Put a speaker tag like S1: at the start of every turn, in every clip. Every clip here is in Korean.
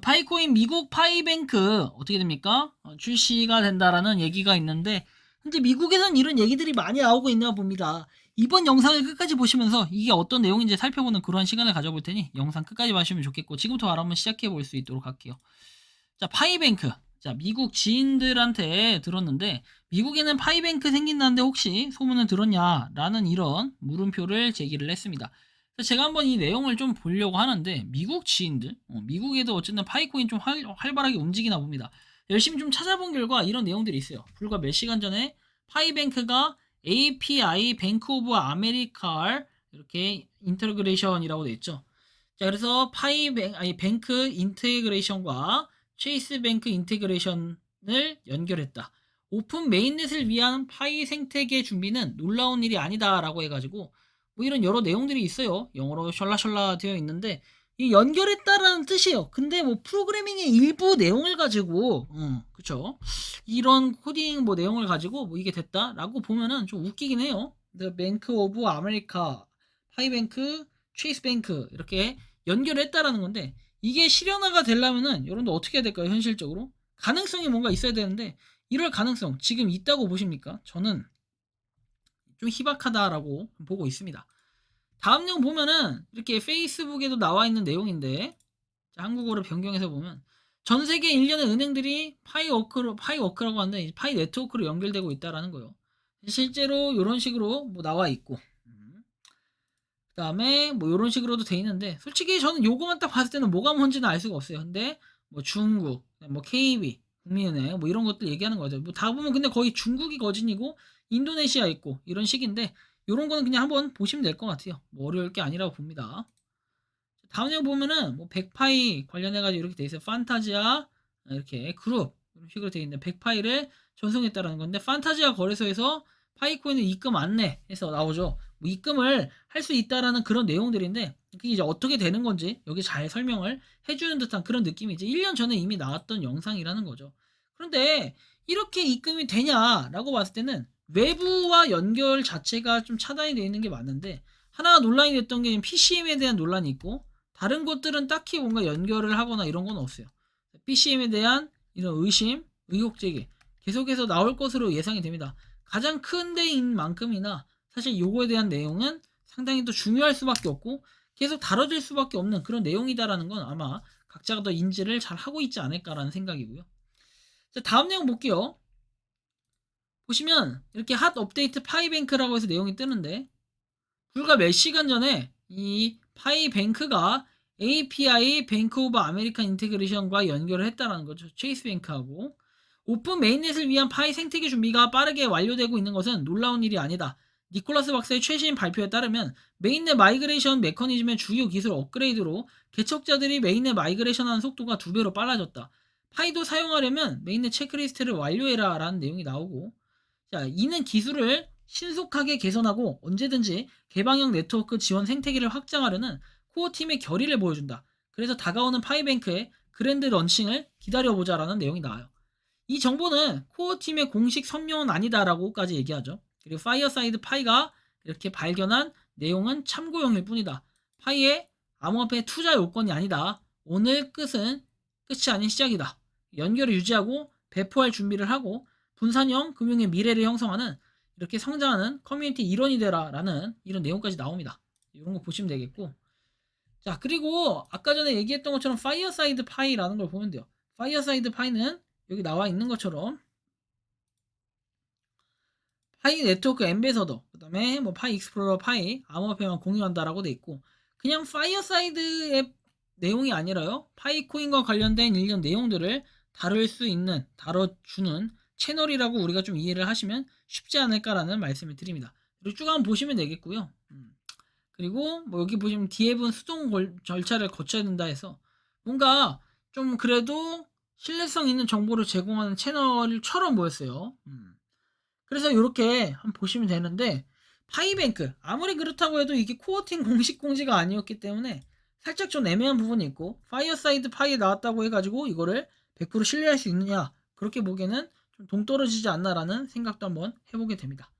S1: 파이코인 미국 파이뱅크 어떻게 됩니까? 어, 출시가 된다라는 얘기가 있는데 현재 미국에선 이런 얘기들이 많이 나오고 있나 봅니다. 이번 영상을 끝까지 보시면서 이게 어떤 내용인지 살펴보는 그런 시간을 가져볼 테니 영상 끝까지 봐주시면 좋겠고 지금부터 바로 한번 시작해 볼 수 있도록 할게요. 자, 파이뱅크. 자, 미국 지인들한테 들었는데 미국에는 파이뱅크 생긴다는데 혹시 소문을 들었냐? 라는 이런 물음표를 제기를 했습니다. 제가 한번 이 내용을 좀 보려고 하는데 미국 지인들, 어, 미국에도 어쨌든 파이코인 좀 활, 활발하게 움직이나 봅니다. 열심히 좀 찾아본 결과 이런 내용들이 있어요. 불과 몇 시간 전에 파이뱅크가 API 뱅크 오브 아메리카 이렇게 인터그레이션이라고 돼 있죠. 자, 그래서 파이뱅 아니 뱅크 인테그레이션과 체이스 뱅크 인테그레이션을 연결했다. 오픈 메인넷을 위한 파이 생태계 준비는 놀라운 일이 아니다라고 해가지고 뭐 이런 여러 내용들이 있어요. 영어로 셜라셜라 되어 있는데 이 연결했다라는 뜻이에요. 근데 뭐 프로그래밍의 일부 내용을 가지고, 음, 그쵸. 이런 코딩 뭐 내용을 가지고 뭐 이게 됐다라고 보면은 좀 웃기긴 해요. The Bank of America, 파이뱅크, 체이스뱅크 이렇게 연결했다라는 건데 이게 실현화가 되려면은 여러분들 어떻게 해야 될까요? 현실적으로 가능성이 뭔가 있어야 되는데 이럴 가능성 지금 있다고 보십니까? 저는 좀 희박하다라고 보고 있습니다. 다음 내용 보면은 이렇게 페이스북에도 나와 있는 내용인데 자, 한국어로 변경해서 보면 전 세계 일련의 은행들이 파이워크로 파이워크라고 하는데 파이 네트워크로 연결되고 있다라는 거예요. 실제로 이런 식으로 뭐 나와 있고 음. 그다음에 뭐 이런 식으로도 돼 있는데 솔직히 저는 요거만 딱 봤을 때는 뭐가 뭔지는 알 수가 없어요. 근데 뭐 중국, 뭐 KB, 국민은행 뭐 이런 것들 얘기하는 거죠. 뭐 다 보면 근데 거의 중국이 거진이고 인도네시아 있고 이런 식인데 이런 거는 그냥 한번 보시면 될 것 같아요. 뭐 어려울 게 아니라고 봅니다. 다음 에 보면은 뭐 백파이 관련해가지고 이렇게 돼 있어요. 판타지아 이렇게 그룹 이런 식으로 돼 있는데 백파이를 전송했다라는 건데 판타지아 거래소에서 파이코인을 입금 안내해서 나오죠. 뭐 입금을 할 수 있다라는 그런 내용들인데 그게 이제 어떻게 되는 건지 여기 잘 설명을 해주는 듯한 그런 느낌이지 1년 전에 이미 나왔던 영상이라는 거죠. 그런데 이렇게 입금이 되냐라고 봤을 때는 외부와 연결 자체가 좀 차단이 되어 있는 게 맞는데 하나가 논란이 됐던 게 PCM에 대한 논란이 있고 다른 것들은 딱히 뭔가 연결을 하거나 이런 건 없어요. PCM에 대한 이런 의심, 의혹 제기 계속해서 나올 것으로 예상이 됩니다. 가장 큰 데인 만큼이나 사실 요거에 대한 내용은 상당히 또 중요할 수밖에 없고 계속 다뤄질 수밖에 없는 그런 내용이다라는 건 아마 각자가 더 인지를 잘 하고 있지 않을까라는 생각이고요. 자, 다음 내용 볼게요. 보시면 이렇게 핫 업데이트 파이뱅크라고 해서 내용이 뜨는데 불과 몇 시간 전에 이 파이뱅크가 API 뱅크 오브 아메리칸 인테그레이션과 연결을 했다라는 거죠. 체이스 뱅크하고 오픈 메인넷을 위한 파이 생태계 준비가 빠르게 완료되고 있는 것은 놀라운 일이 아니다. 니콜라스 박사의 최신 발표에 따르면 메인넷 마이그레이션 메커니즘의 주요 기술 업그레이드로 개척자들이 메인넷 마이그레이션하는 속도가 두 배로 빨라졌다. 파이도 사용하려면 메인넷 체크리스트를 완료해라 라는 내용이 나오고 자, 이는 기술을 신속하게 개선하고 언제든지 개방형 네트워크 지원 생태계를 확장하려는 코어 팀의 결의를 보여준다. 그래서 다가오는 파이뱅크의 그랜드 런칭을 기다려보자라는 내용이 나와요. 이 정보는 코어 팀의 공식 선명은 아니다라고까지 얘기하죠. 그리고 파이어사이드 파이가 이렇게 발견한 내용은 참고용일 뿐이다. 파이의 암호화폐 투자 요건이 아니다. 오늘 끝은 끝이 아닌 시작이다. 연결을 유지하고 배포할 준비를 하고 분산형 금융의 미래를 형성하는 이렇게 성장하는 커뮤니티 일원이 되라라는 이런 내용까지 나옵니다. 이런 거 보시면 되겠고. 자, 그리고 아까 전에 얘기했던 것처럼 파이어사이드 파이라는 걸 보면 돼요. 파이어사이드 파이는 여기 나와 있는 것처럼 파이 네트워크 엠베서더, 그 다음에 뭐 파이 익스플로러 파이, 암호화폐만 공유한다라고 돼 있고, 그냥 파이어사이드 앱 내용이 아니라요, 파이 코인과 관련된 일련 내용들을 다룰 수 있는, 다뤄주는 채널이라고 우리가 좀 이해를 하시면 쉽지 않을까라는 말씀을 드립니다. 그리고 쭉 한번 보시면 되겠고요. 음. 그리고 뭐 여기 보시면 디앱은 수동 절차를 거쳐야 된다 해서 뭔가 좀 그래도 신뢰성 있는 정보를 제공하는 채널처럼 보였어요. 음. 그래서 이렇게 한번 보시면 되는데 파이뱅크 아무리 그렇다고 해도 이게 코어팅 공식 공지가 아니었기 때문에 살짝 좀 애매한 부분이 있고 파이어사이드 파이에 나왔다고 해가지고 이거를 100% 신뢰할 수 있느냐 그렇게 보기에는 좀 동떨어지지 않나라는 생각도 한번 해보게 됩니다.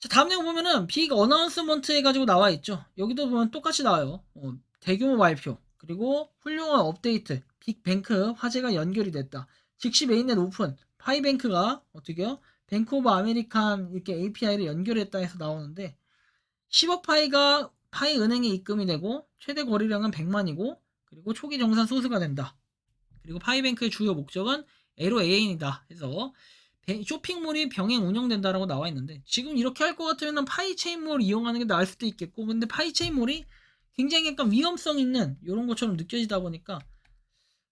S1: 자 다음 내용 보면은 빅 어나운스먼트 해가지고 나와 있죠. 여기도 보면 똑같이 나와요. 어, 대규모 발표 그리고 훌륭한 업데이트 빅뱅크 화제가 연결이 됐다. 즉시 메인넷 오픈 파이뱅크가 어떻게요? 뱅크 오브 아메리칸 이렇게 API를 연결했다 해서 나오는데 10억 파이가 파이 은행에 입금이 되고 최대 거래량은 100만이고 그리고 초기 정산 소스가 된다. 그리고 파이뱅크의 주요 목적은 LOAN이다 해서 배- 쇼핑몰이 병행 운영된다라고 나와 있는데 지금 이렇게 할 것 같으면 파이체인몰 이용하는 게 나을 수도 있겠고 근데 파이체인몰이 굉장히 약간 위험성 있는 이런 것처럼 느껴지다 보니까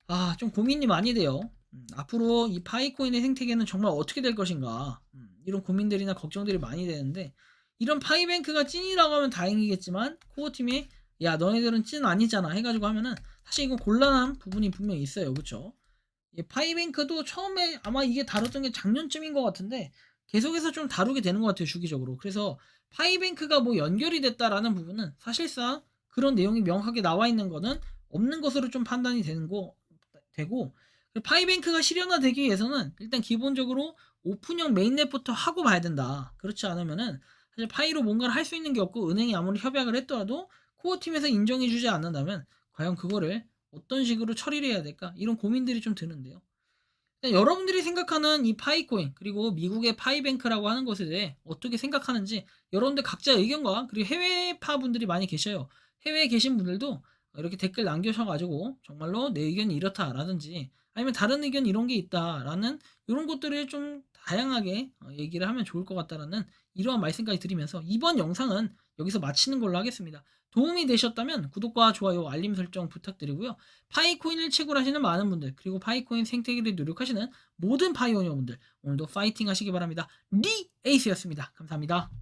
S1: 아 좀 고민이 많이 돼요. 음, 앞으로 이 파이코인의 생태계는 정말 어떻게 될 것인가 음, 이런 고민들이나 걱정들이 많이 되는데 이런 파이뱅크가 찐이라고 하면 다행이겠지만 코어 팀이 야 너네들은 찐 아니잖아. 해가지고 하면은 사실 이건 곤란한 부분이 분명히 있어요. 그쵸? 이 파이뱅크도 처음에 아마 이게 다뤘던 게 작년쯤인 것 같은데 계속해서 좀 다루게 되는 것 같아요 주기적으로. 그래서 파이뱅크가 뭐 연결이 됐다라는 부분은 사실상 그런 내용이 명확하게 나와 있는 거는 없는 것으로 좀 판단이 되는 거 되고 파이뱅크가 실현화되기 위해서는 일단 기본적으로 오픈형 메인넷부터 하고 봐야 된다. 그렇지 않으면은 사실 파이로 뭔가를 할 수 있는 게 없고 은행이 아무리 협약을 했더라도 코어 팀에서 인정해 주지 않는다면 과연 그거를 어떤 식으로 처리를 해야 될까 이런 고민들이 좀 드는데요. 일단 여러분들이 생각하는 이 파이코인 그리고 미국의 파이뱅크라고 하는 것에 대해 어떻게 생각하는지 여러분들 각자 의견과 그리고 해외파 분들이 많이 계셔요. 해외에 계신 분들도 이렇게 댓글 남겨셔가지고 정말로 내 의견이 이렇다라든지 아니면 다른 의견 이런 게 있다라는 이런 것들을 좀 다양하게 어, 얘기를 하면 좋을 것 같다라는 이러한 말씀까지 드리면서 이번 영상은 여기서 마치는 걸로 하겠습니다. 도움이 되셨다면 구독과 좋아요, 알림 설정 부탁드리고요. 파이코인을 채굴하시는 많은 분들 그리고 파이코인 생태계를 노력하시는 모든 파이오니어분들 오늘도 파이팅 하시기 바랍니다. 리 에이스였습니다. 감사합니다.